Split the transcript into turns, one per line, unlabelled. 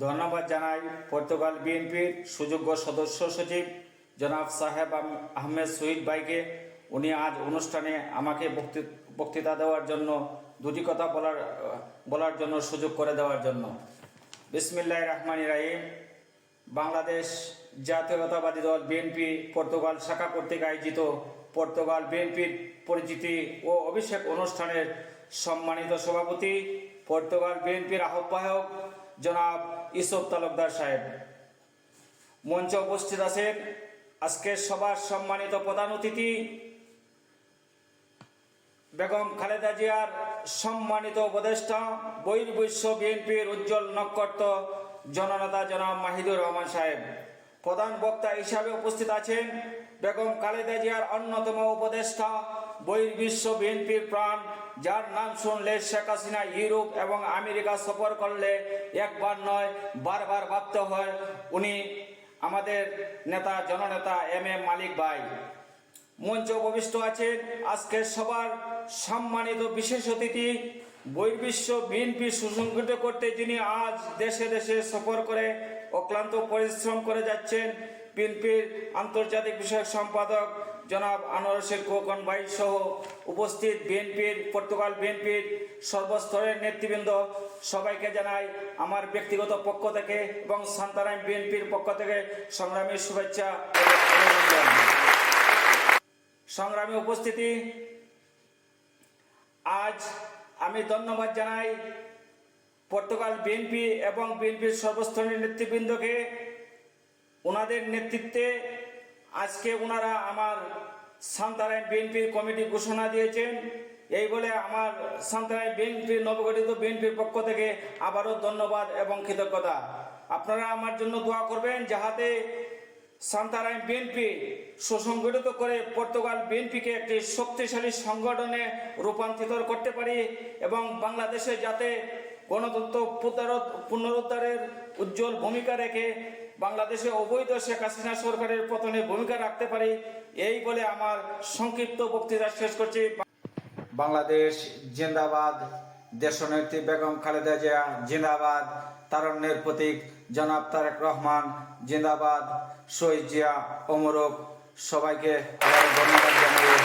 ধন্যবাদ জানাই পর্তুগাল বিএনপির সুযোগ্য সদস্য সচিব জনাব সাহেব আহমেদ শহীদ ভাইকে। উনি আজ অনুষ্ঠানে আমাকে বক্তৃ- বক্তৃতা দেওয়ার জন্য, দুটি কথা বলার বলার জন্য সুযোগ করে দেওয়ার জন্য। বিসমিল্লাহ রহমান রাহিম। বাংলাদেশ জাতীয়তাবাদী দল বিএনপি পর্তুগাল শাখা কর্তৃক আয়োজিত পর্তুগাল বিএনপির পরিচিতি ও অভিষেক অনুষ্ঠানের সম্মানিত সভাপতি পর্তুগাল বিএনপির আহ্বায়ক জনাব ইসব তালুকদার সাহেব। মঞ্চে উপস্থিত আছেন আজকের সবার সম্মানিত প্রধান অতিথি বেগম খালেদা জিয়ার সম্মানিত উপদেষ্টা, বহির্বিশ্ব বিএনপির উজ্জ্বল নক্ষত্র জননেতা জনাব মাহিদুর রহমান সাহেব। প্রধান বক্তা হিসাবে উপস্থিত আছেন বেগম খালেদা জিয়ার অন্যতম উপদেষ্টা বহির্বিশ্ব বিএনপির প্রাণ, যার নাম শুনলে শেখ হাসিনা ইউরোপ এবং আমেরিকা সফর করলে একবার নয়, বারবার ভাবতে হয়। উনি আমাদের নেতা, জননেতা এম এম মালিক ভাই। মঞ্চ উপবিষ্ট আছেন আজকের সবার সম্মানিত বিশেষ অতিথি বহির্বিশ্ব বিএনপি সুসংগঠিত করতে যিনি আজ দেশে দেশে সফর করে অক্লান্ত পরিশ্রম করে যাচ্ছেন বিএনপির আন্তর্জাতিক বিষয়ক সম্পাদক জনাব আনোয়ার শেখ খোকন ভাই সহ উপস্থিত বিএনপির পর্তুগাল বিএনপির সর্বস্তরের নেতৃবৃন্দ সবাইকে জানাই আমার ব্যক্তিগত পক্ষ থেকে এবং সান্তারাম বিএনপির পক্ষ থেকে সংগ্রামের শুভেচ্ছা সংগ্রামী উপস্থিতি, আজ আমি ধন্যবাদ জানাই পর্তুগাল বিএনপি এবং বিএনপির সর্বস্তরের নেতৃবৃন্দকে। ওনাদের নেতৃত্বে আজকে ওনারা আমার সান্তারায়ণ বিএনপির কমিটি ঘোষণা দিয়েছেন। এই বলে আমার সান্তারায়ণ বিএনপির নবগঠিত বিএনপির পক্ষ থেকে আবারও ধন্যবাদ এবং কৃতজ্ঞতা। আপনারা আমার জন্য দোয়া করবেন যাহাতে সান্তারাম বিএনপি সুসংগঠিত করে পর্তুগাল বিএনপিকে একটি শক্তিশালী সংগঠনে রূপান্তরিত করতে পারি এবং বাংলাদেশে যাতে গণতন্ত্র পুনরুদ্ধার- পুনরুদ্ধারের উজ্জ্বল ভূমিকা রেখে বাংলাদেশে অবৈধ শেখ হাসিনা সরকারের পতনে ভূমিকা রাখতে পারি, এই বলে আমার সংক্ষিপ্ত বক্তৃতা শেষ করছি। বাংলাদেশ জিন্দাবাদ। দেশনেত্রী বেগম খালেদা জিয়া জিন্দাবাদ। তারণ্যের প্রতীক জনাব তারেক রহমান জিন্দাবাদ। শহীদ জিয়া অমরক, সবাইকে ধন্যবাদ জানিয়ে